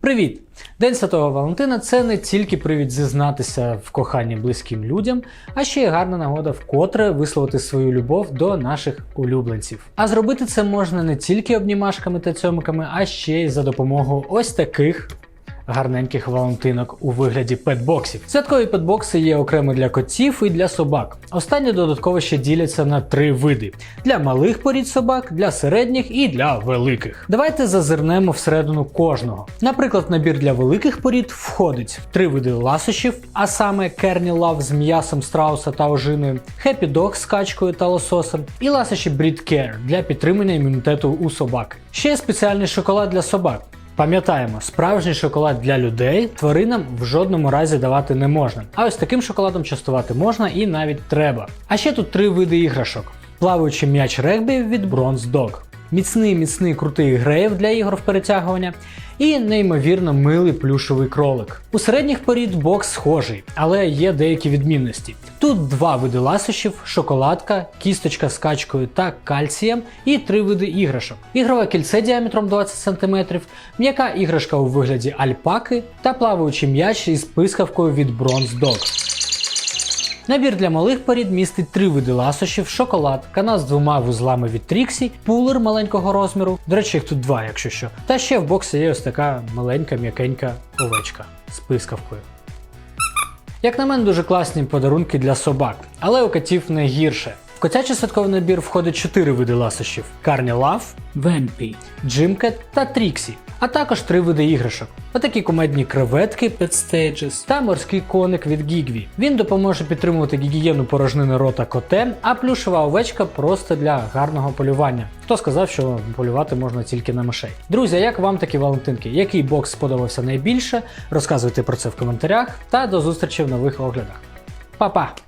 Привіт! День Святого Валентина це не тільки привід зізнатися в коханні близьким людям, а ще й гарна нагода вкотре висловити свою любов до наших улюбленців. А зробити це можна не тільки обнімашками та цьомиками, а ще й за допомогою ось таких. Гарненьких валентинок у вигляді петбоксів. Святкові петбокси є окремо для котів і для собак. Останні додатково ще діляться на три види: для малих порід собак, для середніх і для великих. Давайте зазирнемо всередину кожного. Наприклад, набір для великих порід входить три види ласощів, а саме Керні Лав з м'ясом страуса та ожиною, Dog з качкою та лососем, і ласощі Breed Care для підтримання імунітету у собак. Ще є спеціальний шоколад для собак. Пам'ятаємо, справжній шоколад для людей тваринам в жодному разі давати не можна. А ось таким шоколадом частувати можна і навіть треба. А ще тут три види іграшок: плаваючий м'яч регбі від Bronze Dog, міцний міцний крутий греєв для ігор в перетягування і неймовірно милий плюшовий кролик. У середніх порід бокс схожий, але є деякі відмінності. Тут два види ласощів: шоколадка, кісточка з качкою та кальцієм, і три види іграшок: ігрове кільце діаметром 20 см, м'яка іграшка у вигляді альпаки та плаваючий м'яч із пискавкою від Bronze Dog. Набір для малих порід містить три види ласощів, шоколад, канал з двома вузлами від Тріксі, пулер маленького розміру. До речі, їх тут два, якщо що. Та ще в боксі є ось така маленька м'якенька овечка з пискавкою. Як на мене, дуже класні подарунки для собак, але у котів не гірше. В котячий святковий набір входить 4 види ласощів: Карні Лав, Венпі, Джимкет та Тріксі, а також три види іграшок. Отакі кумедні креветки Pet Stages та морський коник від Гігві. Він допоможе підтримувати гігієну порожнини рота коте, а плюшева овечка просто для гарного полювання. Хто сказав, що полювати можна тільки на мишей? Друзі, як вам такі валентинки? Який бокс сподобався найбільше? Розказуйте про це в коментарях та до зустрічі в нових оглядах. Па-па!